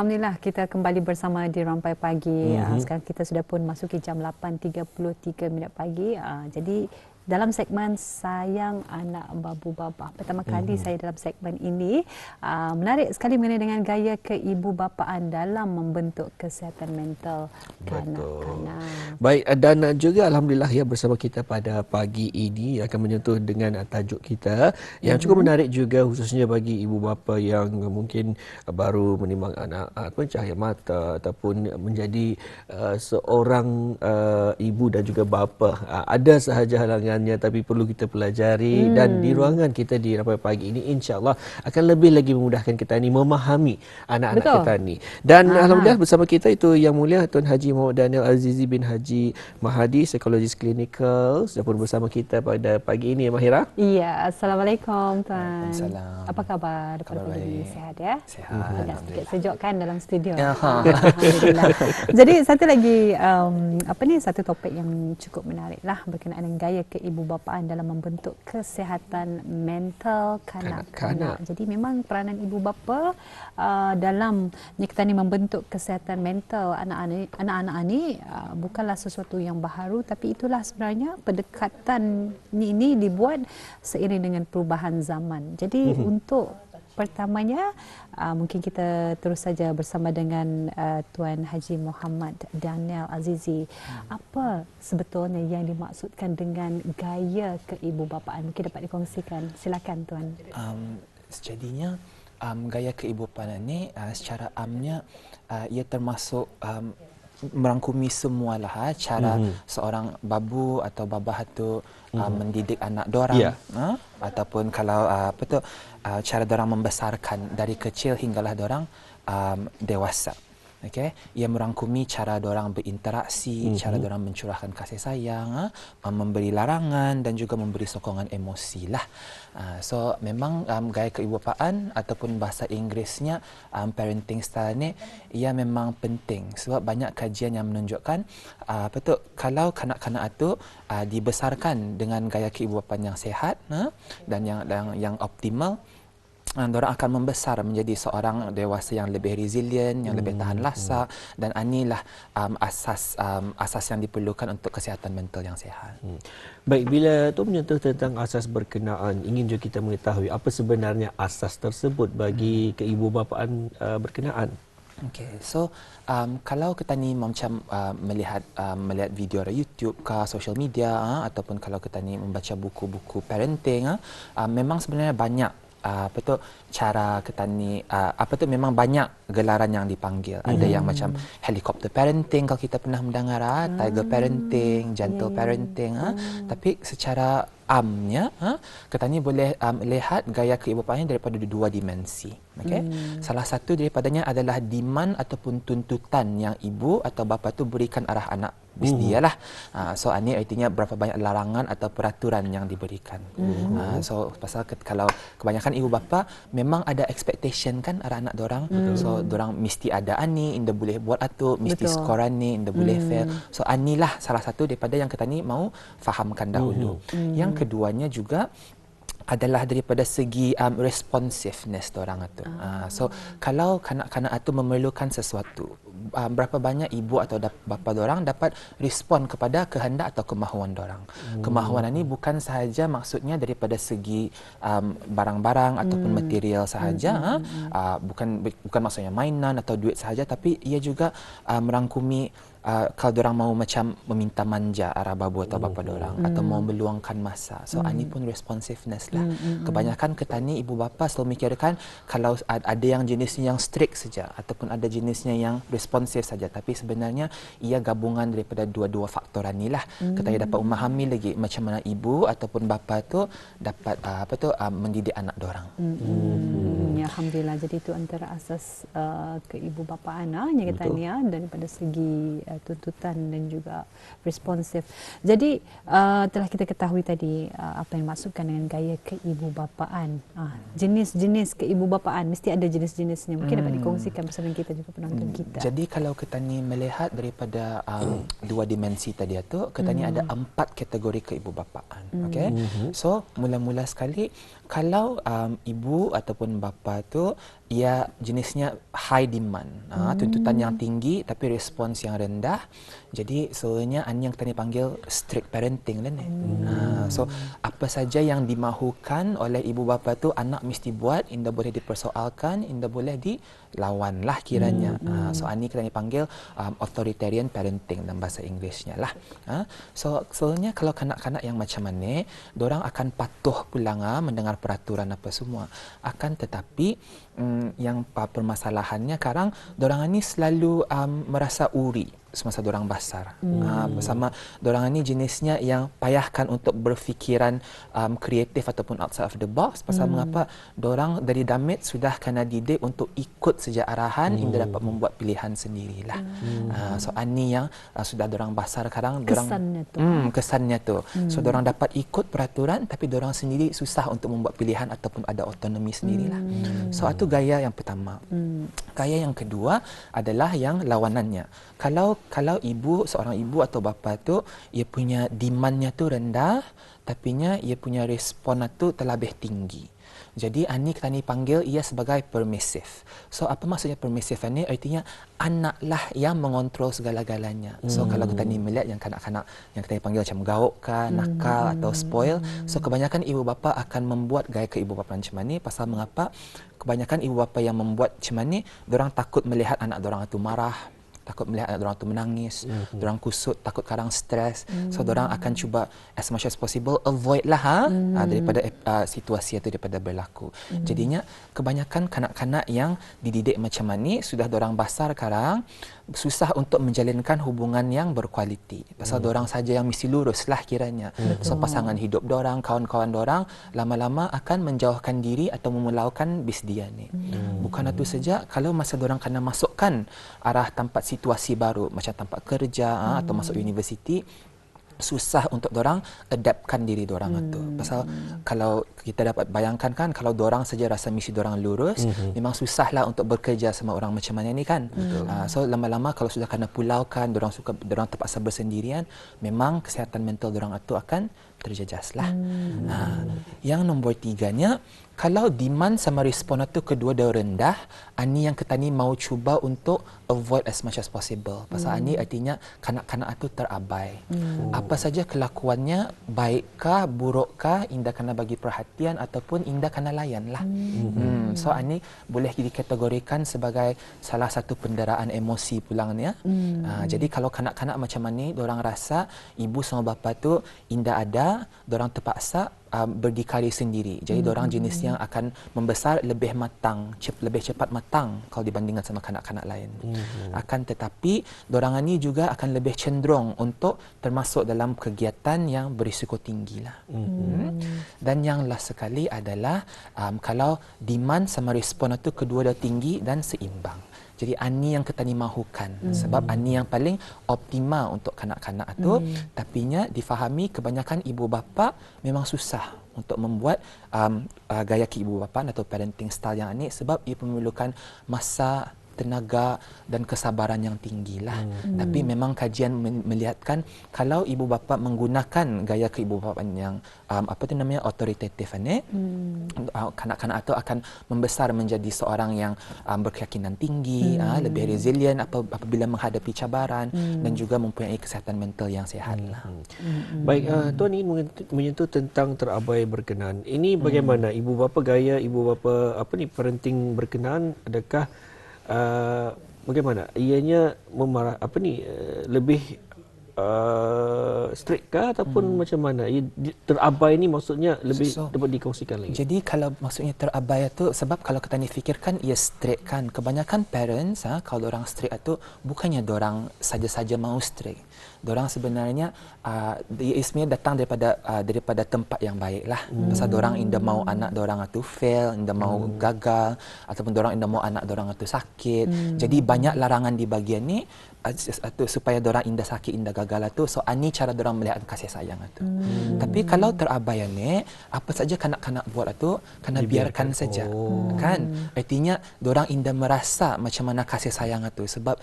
Alhamdulillah kita kembali bersama di Rampai Pagi. Mm-hmm. Uh, sekarang kita sudah pun masuki jam 8.33 minit pagi. Uh, jadi dalam segmen sayang anak babu bapa. Pertama kali mm-hmm. saya dalam segmen ini uh, menarik sekali mengenai dengan gaya keibu bapaan dalam membentuk kesihatan mental kanak-kanak. Baik dan juga alhamdulillah ya bersama kita pada pagi ini akan menyentuh dengan tajuk kita yang mm-hmm. cukup menarik juga khususnya bagi ibu bapa yang mungkin baru menimbang anak ataupun cahaya mata ataupun menjadi uh, seorang uh, ibu dan juga bapa. Uh, ada sahaja halangan sebenarnya tapi perlu kita pelajari hmm. dan di ruangan kita di Ramai Pagi ini insya-Allah akan lebih lagi memudahkan kita ni memahami anak-anak Betul. kita ni. Dan Aha. alhamdulillah bersama kita itu yang mulia Tuan Haji Muhammad Daniel Azizi bin Haji Mahadi psikologis klinikal sudah pun bersama kita pada pagi ini ya Mahira. Iya, assalamualaikum tuan. Assalamualaikum. Apa khabar? Khabar pagi ini sihat ya? Sihat. Agak sedikit sejuk kan dalam studio. Ya, alhamdulillah. Jadi satu lagi um, apa ni satu topik yang cukup menarik lah berkenaan dengan gaya ke ibu bapaan dalam membentuk kesihatan mental kanak-kanak. Jadi memang peranan ibu bapa uh, dalam kita ni membentuk kesihatan mental anak-anak anak-anak ini uh, bukanlah sesuatu yang baharu tapi itulah sebenarnya pendekatan ini dibuat seiring dengan perubahan zaman. Jadi mm-hmm. untuk pertamanya uh, mungkin kita terus saja bersama dengan uh, Tuan Haji Muhammad Daniel Azizi. Hmm. Apa sebetulnya yang dimaksudkan dengan gaya keibubapaan? Mungkin dapat dikongsikan. Silakan Tuan. Um, sejadinya um, gaya keibubapaan ini uh, secara amnya uh, ia termasuk um, merangkumi semua lah cara mm-hmm. seorang babu atau babah uh, mm-hmm. mendidik anak dorang yeah. uh, ataupun kalau uh, apa tu uh, cara dorang membesarkan dari kecil hinggalah dorang um, dewasa Okay, ia merangkumi cara orang berinteraksi, mm-hmm. cara orang mencurahkan kasih sayang, uh, memberi larangan dan juga memberi sokongan emosi lah. Uh, so memang um, gaya keibupaan ataupun bahasa Inggerisnya um, parenting style ni ia memang penting sebab banyak kajian yang menunjukkan uh, apa tu kalau kanak-kanak itu uh, dibesarkan dengan gaya keibupaan yang sehat uh, dan yang yang, yang optimal orang akan membesar menjadi seorang dewasa yang lebih resilient, yang lebih tahan hmm, lasa hmm. dan inilah um, asas um, asas yang diperlukan untuk kesihatan mental yang sihat. Hmm. Baik, bila tu menyentuh tentang asas berkenaan, ingin juga kita mengetahui apa sebenarnya asas tersebut bagi hmm. keibubapaan uh, berkenaan. Okay, so um, kalau kita ni macam uh, melihat uh, melihat video dari YouTube ke social media uh, ataupun kalau kita ni membaca buku-buku parenting, uh, uh, memang sebenarnya banyak uh, apa tu cara ketani uh, apa tu memang banyak gelaran yang dipanggil ada yang hmm. macam helicopter parenting kalau kita pernah mendengar ah mm. tiger parenting gentle yeah. parenting ah mm. tapi secara amnya ha ketani boleh um, lihat gaya keibupaannya daripada dua dimensi okey mm. salah satu daripadanya adalah demand ataupun tuntutan yang ibu atau bapa tu berikan arah anak bis dia lah. Uh, so ini artinya berapa banyak larangan atau peraturan yang diberikan. Mm. Uh, so pasal ke, kalau kebanyakan ibu bapa memang ada expectation kan arah anak dorang. Mm. So dorang mesti ada ani, inda boleh buat atu, mesti Betul. skor ani, inda boleh mm. fail. So anilah salah satu daripada yang kita ni mau fahamkan dahulu. Mm. Yang keduanya juga adalah daripada segi um, responsiveness orang itu. Uh, ah. so kalau kanak-kanak itu memerlukan sesuatu, um, berapa banyak ibu atau bapa orang dapat respon kepada kehendak atau kemahuan orang. Hmm. Kemahuan ini bukan sahaja maksudnya daripada segi um, barang-barang hmm. ataupun material sahaja, hmm. hmm. uh, bukan bukan maksudnya mainan atau duit sahaja, tapi ia juga uh, merangkumi uh, kalau orang mau macam meminta manja arah babu atau bapa oh. orang mm. atau mau meluangkan masa. So mm. ini pun responsiveness lah. Mm, mm, Kebanyakan ketani ibu bapa selalu mikirkan kalau ada yang jenisnya yang strict saja ataupun ada jenisnya yang responsif saja tapi sebenarnya ia gabungan daripada dua-dua faktor inilah. Mm. Kita dapat memahami lagi macam mana ibu ataupun bapa tu dapat uh, apa tu uh, mendidik anak orang. Mm. Mm. Ya, alhamdulillah. Jadi itu antara asas uh, ke ibu bapa anak yang kita ni daripada segi uh, tuntutan dan juga responsif. Jadi uh, telah kita ketahui tadi uh, apa yang maksudkan dengan gaya keibubapaan. Uh, jenis-jenis keibubapaan mesti ada jenis-jenisnya. Mungkin hmm. dapat dikongsikan bersama kita juga penonton hmm. kita. Jadi kalau kita ni melihat daripada um, hmm. dua dimensi tadi itu, kita ni hmm. ada empat kategori keibubapaan. Hmm. Okay? Hmm. So mula-mula sekali kalau um, ibu ataupun bapa tu ia jenisnya high demand. Ha, tuntutan yang tinggi tapi respons yang rendah. Jadi sebenarnya so, yang kita panggil strict parenting lah ni. Hmm. Ha, so apa saja yang dimahukan oleh ibu bapa tu anak mesti buat, indah boleh dipersoalkan, indah boleh dilawan lah kiranya. Hmm. Ha, so ini kita panggil um, authoritarian parenting dalam bahasa Inggerisnya lah. Ha, so sebenarnya kalau kanak-kanak yang macam mana, orang akan patuh pulang mendengar peraturan apa semua. Akan tetapi um, yang permasalahannya sekarang dorang ini selalu um, merasa uri semasa dorang besar. Hmm. Uh, bersama dorang ini jenisnya yang payahkan untuk berfikiran um, kreatif ataupun outside of the box pasal hmm. mengapa dorang dari damit sudah kena didik untuk ikut sejak arahan hmm. hingga dapat membuat pilihan sendirilah. Hmm. Uh, so ani yang uh, sudah dorang besar sekarang dorang kesannya tu. Hmm, kesannya tu. Hmm. So dorang dapat ikut peraturan tapi dorang sendiri susah untuk membuat pilihan ataupun ada autonomi sendirilah. Hmm. So itu gaya yang pertama. Hmm. Gaya yang kedua adalah yang lawanannya. Kalau kalau ibu seorang ibu atau bapa tu ia punya demandnya tu rendah tapi nya ia punya respon tu terlebih tinggi. Jadi ani kita ni panggil ia sebagai permissive. So apa maksudnya permissive ni? Artinya anaklah yang mengontrol segala-galanya. So hmm. kalau kita ni melihat yang kanak-kanak yang kita panggil macam gauk kan, nakal hmm. atau spoil, so kebanyakan ibu bapa akan membuat gaya ke ibu bapa macam ni pasal mengapa kebanyakan ibu bapa yang membuat macam ni, orang takut melihat anak orang itu marah, takut melihat anak orang tu menangis, mm-hmm. orang kusut, takut kadang stres. Mm-hmm. So orang akan cuba as much as possible avoid lah ha mm-hmm. uh, daripada uh, situasi itu daripada berlaku. Mm-hmm. Jadinya kebanyakan kanak-kanak yang dididik macam ni sudah orang besar sekarang susah untuk menjalinkan hubungan yang berkualiti. Pasal hmm. orang saja yang mesti lurus lah kiranya. Hmm. So pasangan hidup orang, kawan-kawan orang lama-lama akan menjauhkan diri atau memulaukan bis dia ni. Hmm. Bukan itu saja kalau masa orang kena masukkan arah tempat situasi baru macam tempat kerja hmm. atau masuk universiti susah untuk orang adaptkan diri orang hmm. itu. Pasal kalau kita dapat bayangkan kan kalau orang saja rasa misi orang lurus, hmm. memang susahlah untuk bekerja sama orang macam mana ni kan. Uh, so lama-lama kalau sudah kena pulaukan, orang suka orang terpaksa bersendirian, memang kesihatan mental orang itu akan terjejaslah. Hmm. Uh, yang nombor tiganya kalau demand sama respon itu kedua dah rendah, ani yang kita ni mau cuba untuk avoid as much as possible. Pasal hmm. ani artinya kanak-kanak itu terabai. Hmm. Apa saja kelakuannya, baikkah, burukkah, indah kena bagi perhatian ataupun indah kena layan lah. Hmm. Hmm. So ani boleh dikategorikan sebagai salah satu penderaan emosi pulangnya. Hmm. Uh, jadi kalau kanak-kanak macam ni, orang rasa ibu sama bapa tu indah ada, orang terpaksa uh, berdikari sendiri. Jadi mm-hmm. orang jenis yang akan membesar lebih matang, cep- lebih cepat matang kalau dibandingkan sama kanak-kanak lain. Mm-hmm. Akan tetapi orang ini juga akan lebih cenderung untuk termasuk dalam kegiatan yang berisiko tinggi lah. Mm-hmm. Dan yang last sekali adalah um, kalau demand sama respon itu kedua dah tinggi dan seimbang. Jadi ani yang kita ni mahukan hmm. sebab ani yang paling optimal untuk kanak-kanak itu hmm. tapinya difahami kebanyakan ibu bapa memang susah untuk membuat um, uh, gaya ke bapa atau parenting style yang ini sebab ia memerlukan masa tenaga dan kesabaran yang tinggi lah. Hmm. Tapi memang kajian melihatkan kalau ibu bapa menggunakan gaya ke ibu bapa yang um, apa tu namanya otoritatif ni, hmm. uh, kanak-kanak itu akan membesar menjadi seorang yang um, berkeyakinan tinggi, hmm. uh, lebih resilient apabila menghadapi cabaran hmm. dan juga mempunyai kesihatan mental yang sihat hmm. lah. Hmm. Baik, uh, tuan ingin menyentuh tentang terabai berkenan. Ini bagaimana hmm. ibu bapa gaya ibu bapa apa ni parenting berkenan adakah uh, bagaimana? Ianya memarah apa ni uh, lebih uh, strict kah ataupun hmm. macam mana terabai ni maksudnya lebih so, dapat dikongsikan lagi jadi kalau maksudnya terabai itu sebab kalau kita ni fikirkan ia strict kan kebanyakan parents ha, kalau orang strict itu bukannya orang saja-saja mau strict Orang sebenarnya uh, sebenarnya datang daripada uh, daripada tempat yang baik lah. Hmm. Pasal orang inda mau anak orang itu fail, inda mau hmm. gagal ataupun orang inda mau anak orang itu sakit. Hmm. Jadi banyak larangan di bagian ni atau supaya orang indah sakit indah gagal itu so ani cara orang melihat kasih sayang itu hmm. tapi kalau terabai ni apa saja kanak-kanak buat itu kena biarkan, biarkan saja oh. kan artinya orang indah merasa macam mana kasih sayang itu sebab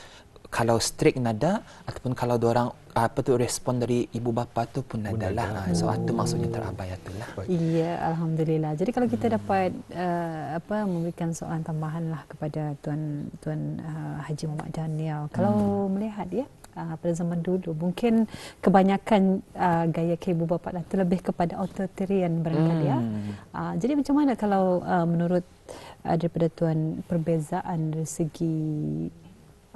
kalau strict nada ataupun kalau orang apa tu respon dari ibu bapa tu pun nada lah. So itu maksudnya terabai itulah. Iya, alhamdulillah. Jadi kalau kita dapat uh, apa memberikan soalan tambahan lah kepada tuan tuan uh, Haji Muhammad Daniel. Kalau hmm. melihat ya uh, pada zaman dulu mungkin kebanyakan uh, gaya ke ibu bapa dah terlebih kepada authoritarian barangkali ya. hmm. ya. Uh, jadi macam mana kalau uh, menurut uh, daripada tuan perbezaan dari segi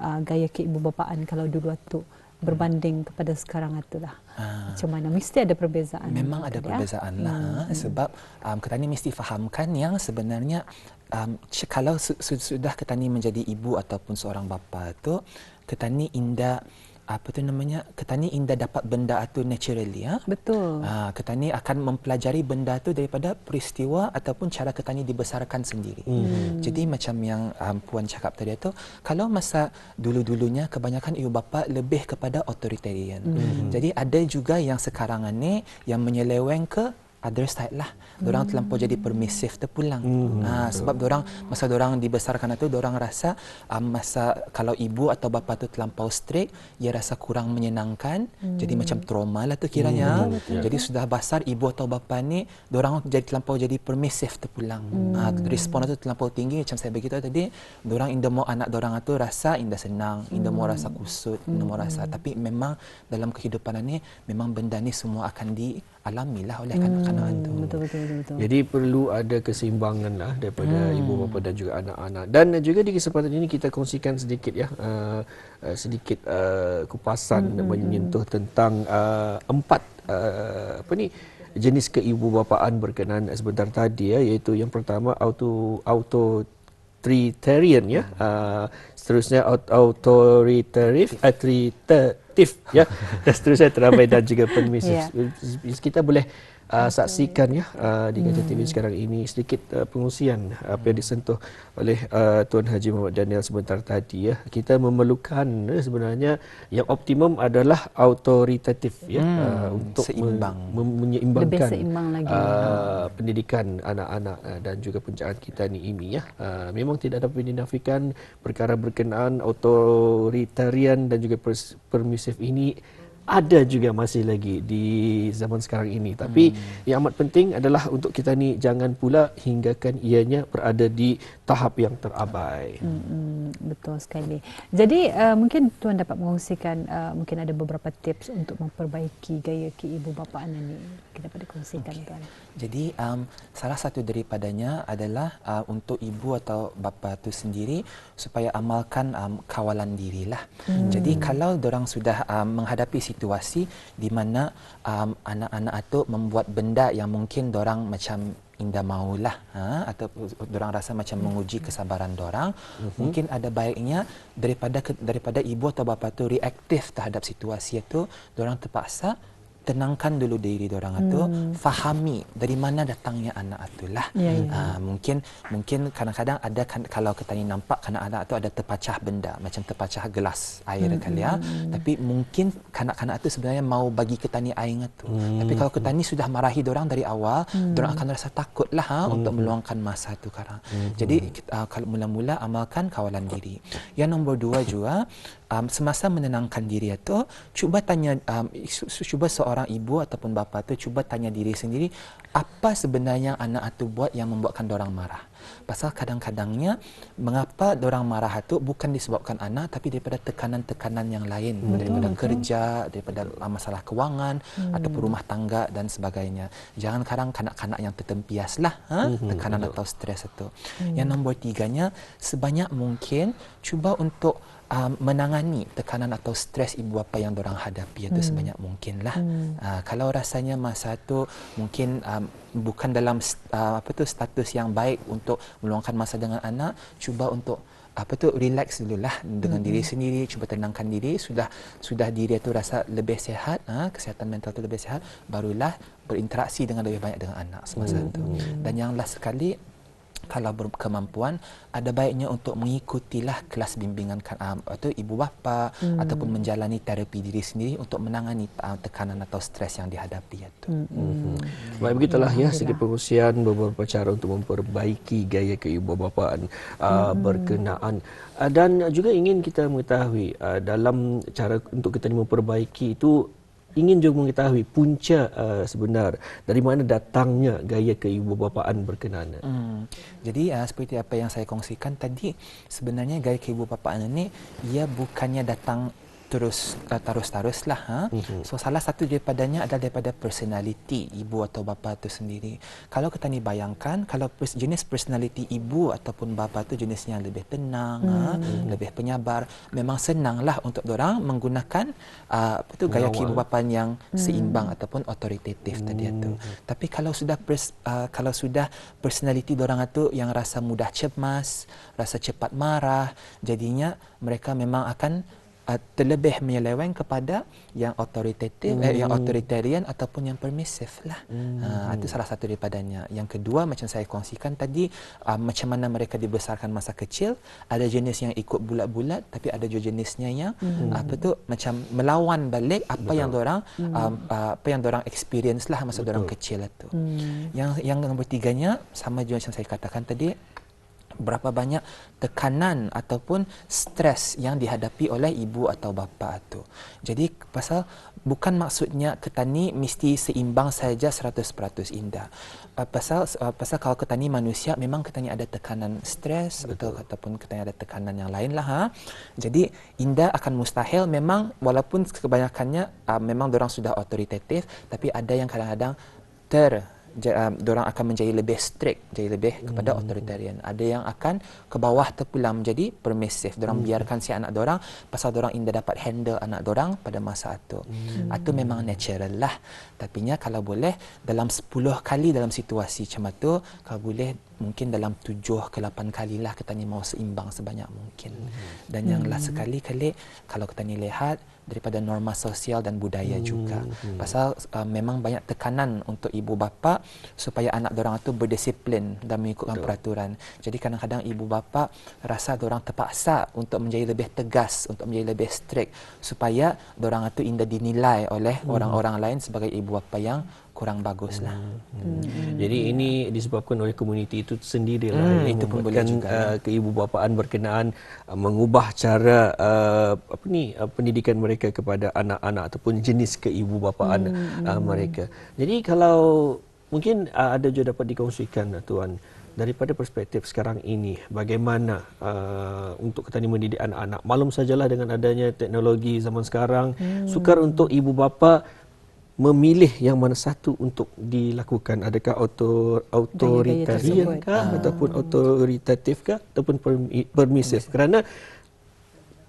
uh, gaya keibubapaan kalau dulu waktu berbanding kepada sekarang itulah. Ha. Macam mana? Mesti ada perbezaan. Memang ada ya? perbezaan ya? lah. Hmm. Sebab um, Ketani mesti fahamkan yang sebenarnya um, kalau su- sudah Ketani menjadi ibu ataupun seorang bapa tu, Ketani indah apa tu namanya ketani indah dapat benda itu naturally ya betul ha, ketani akan mempelajari benda itu daripada peristiwa ataupun cara ketani dibesarkan sendiri hmm. jadi macam yang um, puan cakap tadi itu kalau masa dulu-dulunya kebanyakan ibu bapa lebih kepada authoritarian hmm. jadi ada juga yang sekarang ini yang menyeleweng ke other side lah. Orang hmm. terlampau jadi permisif terpulang. Hmm. Ha, sebab orang masa orang dibesarkan itu orang rasa um, masa kalau ibu atau bapa tu terlampau strict, ia rasa kurang menyenangkan. Hmm. Jadi macam trauma lah tu kiranya. Hmm. Betul, Jadi sudah besar ibu atau bapa ni orang jadi terlampau jadi permisif terpulang. Hmm. Ha, respon itu terlampau tinggi macam saya begitu tadi. Orang indah mau anak orang itu rasa indah senang, indah mau rasa kusut, indah mau rasa. Hmm. Tapi memang dalam kehidupan ini memang benda ni semua akan di alamilah oleh kanak-kanak hmm, itu. Betul, betul, betul. Jadi perlu ada keseimbangan lah daripada hmm. ibu bapa dan juga anak-anak. Dan juga di kesempatan ini kita kongsikan sedikit ya, uh, uh, sedikit uh, kupasan hmm, hmm menyentuh hmm. tentang uh, empat uh, apa ni jenis keibubapaan berkenaan sebentar tadi ya, iaitu yang pertama auto auto authoritarian ya uh, seterusnya authoritative authoritative ya dan seterusnya teramai dan juga permisif yeah. kita boleh uh, saksikan ya uh, di Gajah TV hmm. sekarang ini sedikit uh, pengusian apa yang disentuh oleh uh, Tuan Haji Muhammad Daniel sebentar tadi ya. Kita memerlukan uh, sebenarnya yang optimum adalah autoritatif ya hmm. uh, untuk seimbang me- menyeimbangkan seimbang lagi. Uh, pendidikan anak-anak uh, dan juga pencahayaan kita ni ini ya. Uh, memang tidak dapat dinafikan perkara berkenaan autoritarian dan juga permisif ini ada juga masih lagi di zaman sekarang ini tapi hmm. yang amat penting adalah untuk kita ni jangan pula hinggakan ianya berada di tahap yang terabai. Hmm, betul sekali. Jadi uh, mungkin tuan dapat mengongsikan uh, mungkin ada beberapa tips untuk memperbaiki gaya keibu bapaan ini. Kita dapat kongsikan okay. tuan. Jadi um, salah satu daripadanya adalah uh, untuk ibu atau bapa itu sendiri supaya amalkan um, kawalan dirilah. Hmm. Jadi kalau orang sudah um, menghadapi situasi di mana um, anak-anak itu membuat benda yang mungkin orang macam indah maulah ha atau orang rasa macam hmm. menguji kesabaran orang uh-huh. mungkin ada baiknya daripada daripada ibu atau bapa tu reaktif terhadap situasi itu orang terpaksa tenangkan dulu diri orang itu hmm. fahami dari mana datangnya anak itulah ya, ya. Uh, mungkin mungkin kadang-kadang ada kan, kalau kita ni nampak kanak-kanak itu ada terpacah benda macam terpacah gelas air hmm. kali ya hmm. tapi mungkin kanak-kanak itu sebenarnya mau bagi kita ni air itu hmm. tapi kalau kita ni sudah marahi orang dari awal hmm. orang akan rasa takutlah ha, hmm. untuk meluangkan masa itu sekarang hmm. jadi uh, kalau mula-mula amalkan kawalan diri yang nombor dua juga um, semasa menenangkan diri itu cuba tanya um, cuba seorang ibu ataupun bapa tu cuba tanya diri sendiri apa sebenarnya anak itu buat yang membuatkan orang marah pasal kadang-kadangnya mengapa orang marah itu bukan disebabkan anak tapi daripada tekanan-tekanan yang lain hmm. daripada betul, kerja daripada masalah kewangan hmm. ataupun rumah tangga dan sebagainya jangan kadang kanak-kanak yang tertempiaslah ha? hmm. tekanan betul. atau stres itu hmm. yang nombor tiganya sebanyak mungkin cuba untuk um, menangani tekanan atau stres ibu bapa yang orang hadapi itu hmm. sebanyak mungkinlah. Hmm. Uh, kalau rasanya masa itu mungkin um, bukan dalam uh, apa tu status yang baik untuk meluangkan masa dengan anak, cuba untuk apa tu relax dululah dengan hmm. diri sendiri cuba tenangkan diri sudah sudah diri itu rasa lebih sihat ha, kesihatan mental itu lebih sihat barulah berinteraksi dengan lebih banyak dengan anak semasa hmm. itu dan yang last sekali kalau berkemampuan ada baiknya untuk mengikutilah kelas bimbingan um, atau ibu bapa hmm. ataupun menjalani terapi diri sendiri untuk menangani uh, tekanan atau stres yang dihadapi itu. Hmm. Hmm. Baik begitulah ya segi pengusian beberapa cara untuk memperbaiki gaya keibubapaan uh, hmm. berkenaan uh, dan juga ingin kita mengetahui uh, dalam cara untuk kita memperbaiki itu ingin juga mengetahui punca uh, sebenar dari mana datangnya gaya keibubapaan berkenaan. Hmm. Jadi uh, seperti apa yang saya kongsikan tadi sebenarnya gaya keibubapaan ini ia bukannya datang terus uh, terus lah ha mm-hmm. so salah satu daripadanya adalah daripada personality ibu atau bapa itu sendiri kalau kita ni bayangkan kalau pers- jenis personality ibu ataupun bapa itu jenisnya lebih tenang mm-hmm. ha lebih penyabar memang senanglah untuk orang menggunakan uh, apa tu gaya ibu bapa yang mm-hmm. seimbang ataupun autoritatif mm-hmm. tadi itu tapi kalau sudah pers- uh, kalau sudah personality orang itu yang rasa mudah cemas rasa cepat marah jadinya mereka memang akan uh, terlebih menyeleweng kepada yang autoritatif hmm. eh, yang authoritarian ataupun yang permisif lah. Hmm. Uh, itu salah satu daripadanya. Yang kedua macam saya kongsikan tadi uh, macam mana mereka dibesarkan masa kecil, ada jenis yang ikut bulat-bulat tapi ada juga jenisnya yang hmm. apa tu macam melawan balik apa Betul. yang orang hmm. um, uh, apa yang orang experience lah masa orang kecil itu. Hmm. Yang yang nombor tiganya sama juga macam saya katakan tadi berapa banyak tekanan ataupun stres yang dihadapi oleh ibu atau bapa itu. Jadi pasal bukan maksudnya ketani mesti seimbang saja 100% indah. Uh, pasal uh, pasal kalau ketani manusia memang ketani ada tekanan stres atau ataupun ketani ada tekanan yang lain lah ha. Jadi indah akan mustahil memang walaupun kebanyakannya uh, memang orang sudah otoritatif tapi ada yang kadang-kadang ter um, orang akan menjadi lebih strict, jadi lebih kepada hmm. authoritarian. Ada yang akan ke bawah terpulang menjadi permissive. Orang hmm. biarkan si anak orang pasal orang indah dapat handle anak orang pada masa itu. Hmm. Itu memang natural lah. Tapi nya kalau boleh dalam 10 kali dalam situasi macam itu, kalau boleh mungkin dalam 7 ke 8 kalilah kita ni mau seimbang sebanyak mungkin. Hmm. Dan yang hmm. last sekali kali kalau kita ni lihat daripada norma sosial dan budaya hmm. juga. Hmm. Pasal uh, memang banyak tekanan untuk ibu bapa supaya anak orang itu berdisiplin dan mengikutkan Betul. peraturan. Jadi kadang-kadang ibu bapa rasa orang terpaksa untuk menjadi lebih tegas, untuk menjadi lebih strict supaya orang itu indah dinilai oleh hmm. orang-orang lain sebagai ibu bapa yang kurang bagus lah. Hmm. Hmm. Jadi ini disebabkan oleh komuniti itu sendiri lah. Hmm. Itu pun boleh juga. Uh, keibubapaan berkenaan uh, mengubah cara uh, apa ni uh, pendidikan mereka kepada anak-anak ataupun jenis keibubapaan hmm. uh, mereka. Jadi kalau mungkin uh, ada juga dapat dikongsikan uh, tuan daripada perspektif sekarang ini bagaimana uh, untuk kita mendidik anak-anak. Malum sajalah dengan adanya teknologi zaman sekarang hmm. sukar untuk ibu bapa memilih yang mana satu untuk dilakukan. Adakah auto authoritarian kah ah. ataupun autoritatif kah ataupun permisif? Kerana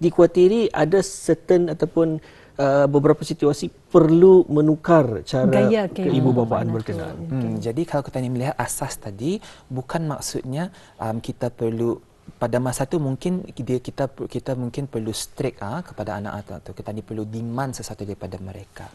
dikhawatiri ada certain ataupun uh, beberapa situasi perlu menukar cara Gaya keibu bapaan berkenaan. Hmm, jadi kalau kita ni melihat asas tadi bukan maksudnya um, kita perlu pada masa itu mungkin dia kita kita mungkin perlu strict ah kepada anak-anak atau kita ni perlu demand sesuatu daripada mereka.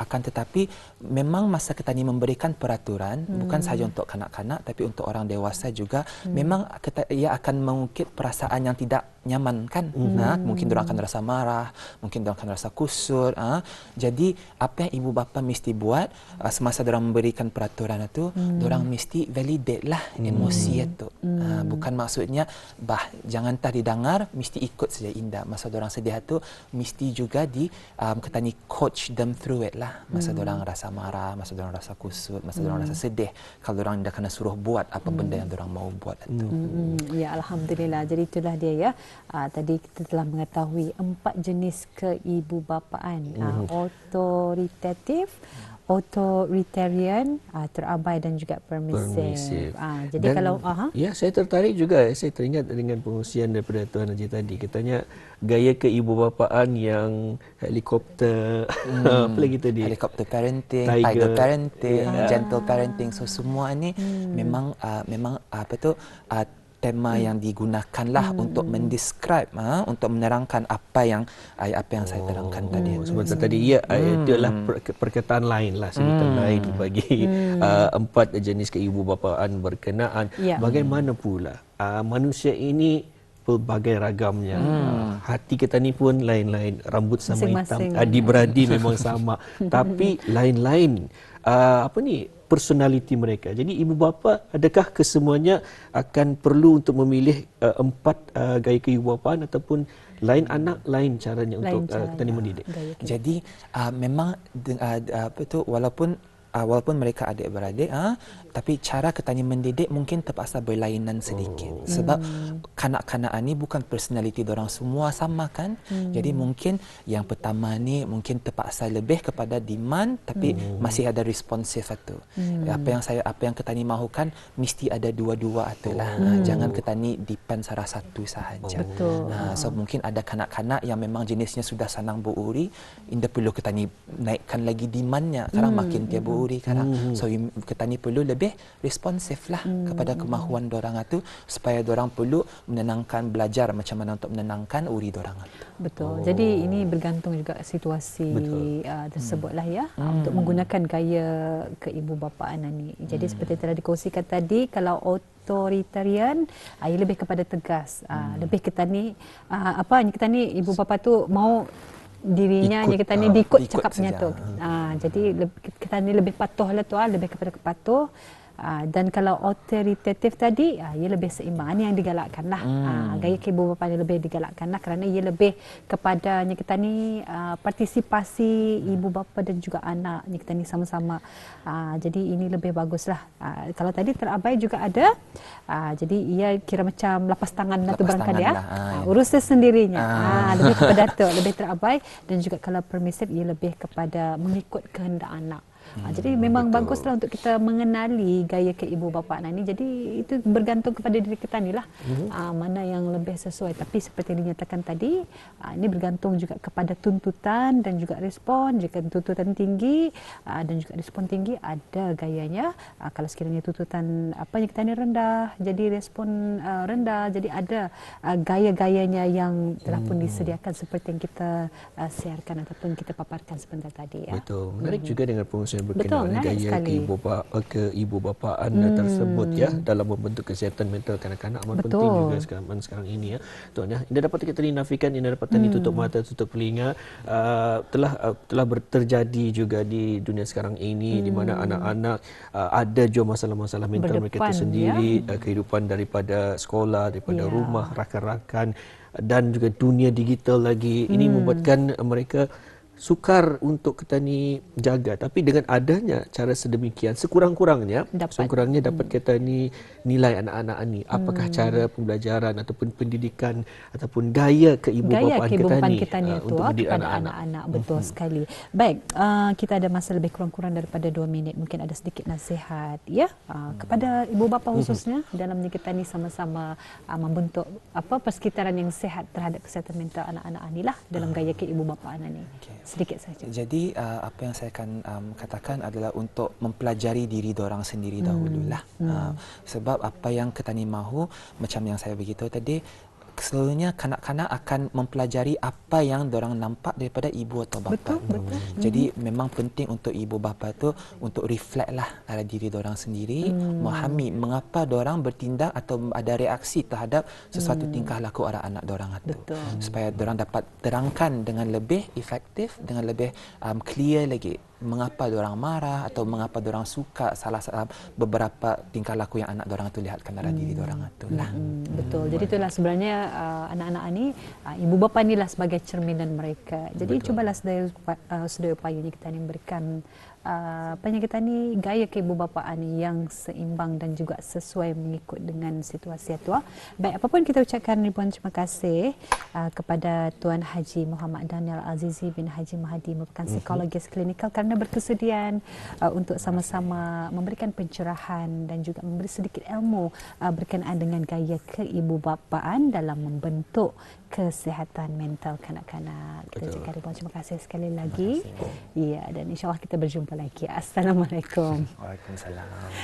Akan tetapi memang masa kita ni memberikan peraturan hmm. bukan sahaja untuk kanak-kanak tapi untuk orang dewasa juga hmm. memang kita ia akan mengungkit perasaan yang tidak nyaman kan. Hmm. Nah, mungkin orang akan rasa marah, mungkin orang akan rasa kusut ah. Jadi apa yang ibu bapa mesti buat ah, semasa orang memberikan peraturan itu, hmm. orang mesti validate lah emosi hmm. itu. Hmm. Ah, bukan maksudnya bah jangan tah didengar mesti ikut saja indah masa orang sedih tu mesti juga di um, kata ni coach them through it lah masa hmm. orang rasa marah masa orang rasa kusut masa hmm. orang rasa sedih kalau orang dah kena suruh buat apa hmm. benda yang orang mau buat itu hmm. hmm. ya alhamdulillah jadi itulah dia ya uh, tadi kita telah mengetahui empat jenis keibubapaan hmm. uh, autoritatif hmm authoritarian, uh, terabai dan juga permissive. Uh, jadi dan, kalau uh ya saya tertarik juga saya teringat dengan pengusian daripada Tuan Haji tadi katanya gaya keibubapaan yang helikopter hmm. apa lagi tadi helikopter parenting, tiger, tiger parenting, yeah. gentle parenting so semua ini hmm. memang uh, memang apa tu uh, tema yang digunakanlah hmm. untuk mendescribe ha, untuk menerangkan apa yang ayat apa yang oh. saya terangkan oh. tadi. Sebenarnya tadi ya ayat itu adalah perkataan lain lah sebutan hmm. lain bagi hmm. uh, empat jenis keibubapaan berkenaan. Ya. Bagaimana pula uh, manusia ini pelbagai ragamnya. Hmm. Hati kita ni pun lain-lain. Rambut sama Masing-masing. hitam. Adik-beradik memang sama. Tapi lain-lain. Uh, apa ni? Personaliti mereka. Jadi ibu bapa, adakah kesemuanya akan perlu untuk memilih uh, empat uh, gaya keibubapaan ataupun lain anak lain caranya lain untuk cara. uh, kita ni mendidik. Jadi uh, memang uh, apa tu walaupun uh, walaupun mereka adik-beradik uh, tapi cara kita ni mendidik mungkin terpaksa berlainan sedikit oh. sebab hmm. kanak-kanak ni bukan personaliti orang semua sama kan hmm. jadi mungkin yang pertama ni mungkin terpaksa lebih kepada demand tapi hmm. masih ada responsif itu hmm. apa yang saya apa yang kita ni mahukan mesti ada dua-dua itulah oh. uh, jangan kita ni depend salah satu sahaja betul uh, so mungkin ada kanak-kanak yang memang jenisnya sudah sanang beruri indah perlu kita ni naikkan lagi demandnya sekarang hmm. makin dia beruri sekarang hmm. so kita ni perlu lebih responsif lah hmm. kepada kemahuan dorang itu supaya dorang perlu menenangkan belajar macam mana untuk menenangkan uri dorang itu. Betul. Oh. Jadi ini bergantung juga situasi uh, tersebut lah ya hmm. untuk menggunakan gaya keibubapaan ini. Jadi hmm. seperti telah dikongsikan tadi kalau authoritarian uh, ia lebih kepada tegas. Uh, hmm. lebih kita ni uh, apa kita ni ibu bapa tu mau dirinya ikut, kita ni uh, diikut cakapnya tu. Uh, jadi kita ni lebih patuh lah tu, uh, lebih kepada kepatuh. Uh, dan kalau otoritatif tadi, uh, ia lebih seimbang. Ini yang digalakkan lah. Hmm. Uh, gaya keibu bapa ini lebih digalakkan lah kerana ia lebih kepada kita ni uh, partisipasi ibu bapa dan juga anak kita ni sama-sama. Uh, jadi ini lebih bagus lah. Uh, kalau tadi terabai juga ada, uh, jadi ia kira macam lapas tangan lah tu barangkali ya. Lah. Uh, urus sendirinya. Uh. Uh, lebih kepada tu, lebih terabai dan juga kalau permisif ia lebih kepada mengikut kehendak anak. Ha, jadi memang Betul. baguslah untuk kita mengenali gaya keibu bapa anak ini. Jadi itu bergantung kepada diri kita ni lah. Mm-hmm. Ha, mana yang lebih sesuai. Tapi seperti dinyatakan tadi, ha, ini bergantung juga kepada tuntutan dan juga respon. Jika tuntutan tinggi ha, dan juga respon tinggi, ada gayanya. Ha, kalau sekiranya tuntutan apa yang kita ni rendah, jadi respon uh, rendah. Jadi ada uh, gaya-gayanya yang telah pun hmm. disediakan seperti yang kita uh, siarkan ataupun kita paparkan sebentar tadi. Ya. Betul. Menarik mm-hmm. juga dengan pengusaha berkenaan Betul, gaya ke ibu bapa ke ibu bapaan hmm. tersebut ya dalam membentuk kesihatan mental kanak-kanak amat penting juga sekarang sekarang ini ya. Tuan ya. Anda dapat kita nafikan anda dapat hmm. tutup mata tutup telinga uh, telah uh, telah terjadi juga di dunia sekarang ini hmm. di mana hmm. anak-anak uh, ada juga masalah-masalah mental Berdepan, mereka tersendiri ya. uh, kehidupan daripada sekolah daripada ya. rumah rakan-rakan dan juga dunia digital lagi hmm. ini membuatkan mereka sukar untuk kita ni jaga tapi dengan adanya cara sedemikian sekurang-kurangnya dapat. sekurangnya dapat hmm. kita ni nilai anak-anak ni apakah hmm. cara pembelajaran ataupun pendidikan ataupun gaya keibubapaan kita, kita ni, kita ni uh, untuk mendidik anak-anak. anak betul hmm. sekali baik uh, kita ada masa lebih kurang-kurang daripada 2 minit mungkin ada sedikit nasihat ya uh, kepada ibu bapa hmm. khususnya hmm. dalam kita ni sama-sama uh, membentuk apa persekitaran yang sihat terhadap kesihatan mental anak-anak ni lah dalam gaya keibubapaan ni okay sedikit saja. Jadi uh, apa yang saya akan um, katakan adalah untuk mempelajari diri orang sendiri hmm. dahululah. Hmm. Uh, sebab apa yang kita ni mahu macam yang saya beritahu tadi selalunya kanak-kanak akan mempelajari apa yang orang nampak daripada ibu atau bapa. Betul, betul. Jadi mm-hmm. memang penting untuk ibu bapa itu untuk reflect lah ala diri orang sendiri, mm. memahami mengapa orang bertindak atau ada reaksi terhadap sesuatu mm. tingkah laku arah anak orang itu. Supaya orang dapat terangkan dengan lebih efektif, dengan lebih um, clear lagi mengapa orang marah atau mengapa orang suka salah salah beberapa tingkah laku yang anak orang itu lihatkan dalam hmm. diri orang itu lah. Hmm. Betul. Jadi itulah sebenarnya uh, anak-anak ini uh, ibu bapa inilah sebagai cerminan mereka. Jadi Betul. cubalah sedaya uh, sedaya upaya kita ini memberikan uh, penyakit ni gaya keibubapaan yang seimbang dan juga sesuai mengikut dengan situasi itu. Baik, apapun kita ucapkan ribuan terima kasih uh, kepada Tuan Haji Muhammad Daniel Azizi bin Haji Mahdi merupakan mhm. psikologis klinikal kerana berkesediaan uh, untuk sama-sama memberikan pencerahan dan juga memberi sedikit ilmu uh, berkenaan dengan gaya keibubapaan dalam membentuk kesihatan mental kanak-kanak. Kita ucapkan ribuan terima kasih sekali lagi. Ya, dan insyaAllah kita berjumpa lagi. Assalamualaikum. Waalaikumsalam.